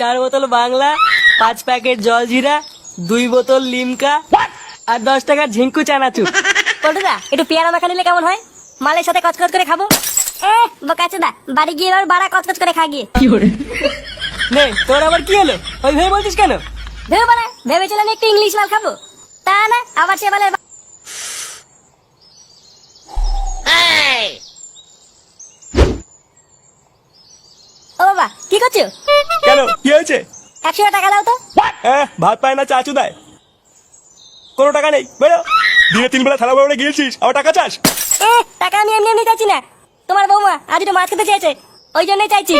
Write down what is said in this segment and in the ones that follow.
চার বোতল বাংলা পাঁচ প্যাকেট জলজিরা দুই বোতল লিমকা আর দশ টাকার ঝিঙ্কু চানাচুর। পল্টুদা একটু পেয়ারা মাখা নিলে কেমন হয়? মালের সাথে কচকচ করে খাব? বোকাচোদা বাড়ি গিয়ে এবার বাড়া কচকচ করে খা গিয়ে। নে তোর আবার কি হলো? ওই ভেবে বলছিস কেন? ভেবে বাড়া ভেবেছিলাম একটু ইংলিশ মাল খাব। তা না আবার সে বলে ও বাবা কি করছ? কেন? কি হয়েছে? একশো টাকা দাও তো। হ্যাঁ ভাত পায় না চাচু দেয়। কোনো টাকা নেই বেরো। দিনে তিন বেলা থালা বেড়ে গিয়েছিস আবার টাকা চাস? টাকা আমি এমনি এমনি চাইছি না। তোমার বৌমা আজ একটু মাছ খেতে চেয়েছে ওই জন্যই চাইছি।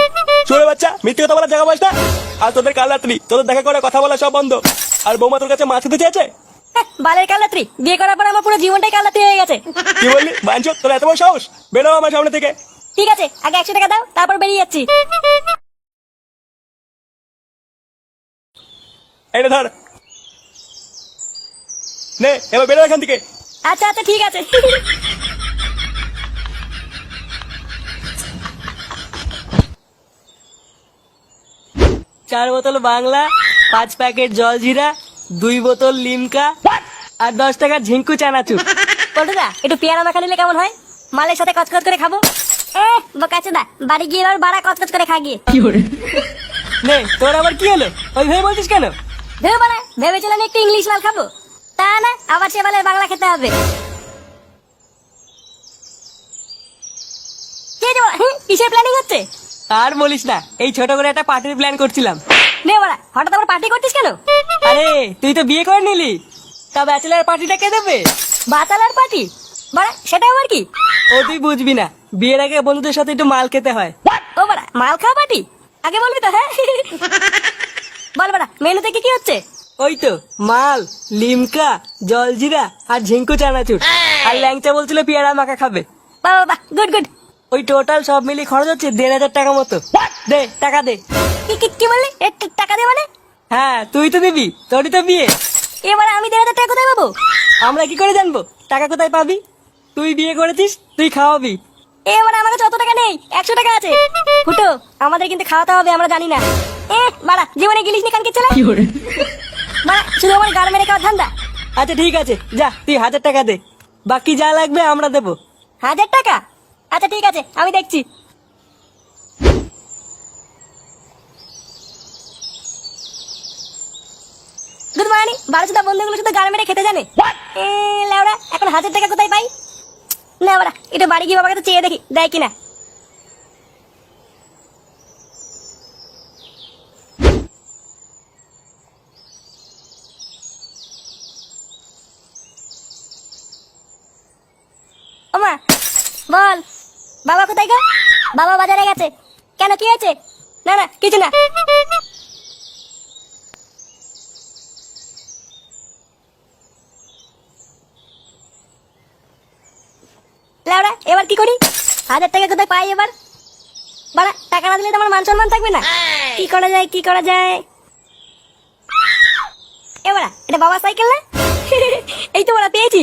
চলে বাচ্চা মিথ্যে কথা বলার জায়গা না। আর তোদের কাল রাত্রি তোদের দেখা করে কথা বলা সব বন্ধ। আর বৌমা তোর কাছে মাছ খেতে চেয়েছে? হ্যাঁ, বালের কালাত্রি বিয়ে করার পর আমার পুরো জীবনটাই কালাত্রি হয়ে গেছে। কি বললি? বাঞ্চ তোর এত বড় সাহস? বেরো আমার সামনে থেকে। ঠিক আছে আগে একশো টাকা দাও তারপর বেরিয়ে যাচ্ছি। এটা ধর। নে এবার বেরো এখান থেকে। আচ্ছা আচ্ছা ঠিক আছে। চার বোতল বাংলা পাঁচ প্যাকেট জলজিরা দুই বোতল লিমকা আর দশ টাকার ঝিঙ্কু চানাচুর। পল্টুদা একটু পেয়ারা মাখা নিলে কেমন হয়? মালের সাথে কচকচ করে খাব? এ বোকাচোদা বাড়ি গিয়ে এবার বাড়া কচকচ করে খা গিয়ে। নে তোর আবার কি হলো? ওই ভেবে বলছিস কেন? ভেবে বাড়া ভেবেছিলাম একটু ইংলিশ মাল খাব। তা না আবার সে বলে বাংলা খেতে হবে। কিসের প্ল্যানিং হচ্ছে? আর বলিস না এই ছোট করে একটা পার্টির প্ল্যান করছিলাম। নে বাড়া হঠাৎ আবার পার্টি করছিস কেন? আরে তুই তো বিয়ে করে নিলি। তা ব্যাচেলার পার্টিটা কে দেবে? বাচালার পার্টি বাড়া সেটা আবার কি? ও তুই বুঝবি না বিয়ের আগে বন্ধুদের সাথে একটু মাল খেতে হয়। ও বাড়া মাল খাওয়া পার্টি আগে বলবি তো হ্যাঁ? বল বাড়া মেনুতে থেকে কি হচ্ছে? ওই তো মাল লিমকা জলজিরা আর ঝিঙ্কু চানাচুর। আর ল্যাংচা বলছিল পেয়ারা মাখা খাবে। বাহ বাহ গুড গুড ওই টোটাল সব মিলিয়ে খরচ হচ্ছে দেড় হাজার টাকা মতো। দে টাকা দে। কি কি কি বললি? টাকা দে মানে? হ্যাঁ তুই তো দিবি তোরই তো বিয়ে। এবারে আমি দেড় হাজার টাকা কোথায় পাবো? আমরা কি করে জানব? টাকা কোথায় পাবি? তুই বিয়ে করেছিস তুই খাওয়াবি। এবারে আমার কাছে অত টাকা নেই একশো টাকা আছে। ফুটো আমাদের কিন্তু খাওয়াতে হবে আমরা জানি না। এ বাড়া জীবনে গিলিস নি কানকে চলে বাড়া শুধু আমার গাড় মেরে খাওয়ার ধান্দা? আচ্ছা ঠিক আছে যা তুই হাজার টাকা দে। বাকি যা লাগবে আমরা দেবো। হাজার টাকা? আচ্ছা ঠিক আছে আমি দেখছি। গুড মর্নিং বারো সুদা বন্ধুগুলো শুধু গাড় মেরে খেতে জানে? এ লেওড়া এখন হাজার টাকা কোথায় পাই? না বাড়া এটা বাড়ি গিয়ে বাবার কাছে চেয়ে দেখি দেয় কিনা? ওমা, বল, বাবা কোথায় গো? বাবা বাজারে গেছে। কেন, কি হয়েছে? না না, কিছু না। এবার কি করি? হাজার টাকা কোথায় পাই এবার? বাড়া, টাকা না দিলে তো আমার মান সম্মান থাকবে না। কি করা যায়, কি করা যায়? এবার এটা বাবা সাইকেল না? এই তো বাড়া, পেয়েছি।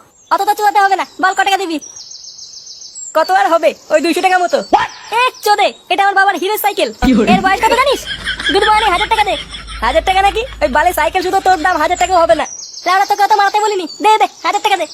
অত তো চুয়াতে হবে না। বল কত টাকা দিবি? কত আর হবে? ওই দুইশো টাকা মতো। এক চোদে এটা আমার বাবার হিরো সাইকেল এর বয়স কত জানিস? গুড মর্নিং হাজার টাকা দে। হাজার টাকা নাকি? ওই বালে সাইকেল শুধু তোর দাম হাজার টাকা হবে না। লাউড়া তোকে অত মারাতে বলিনি। দে দে হাজার টাকা দে।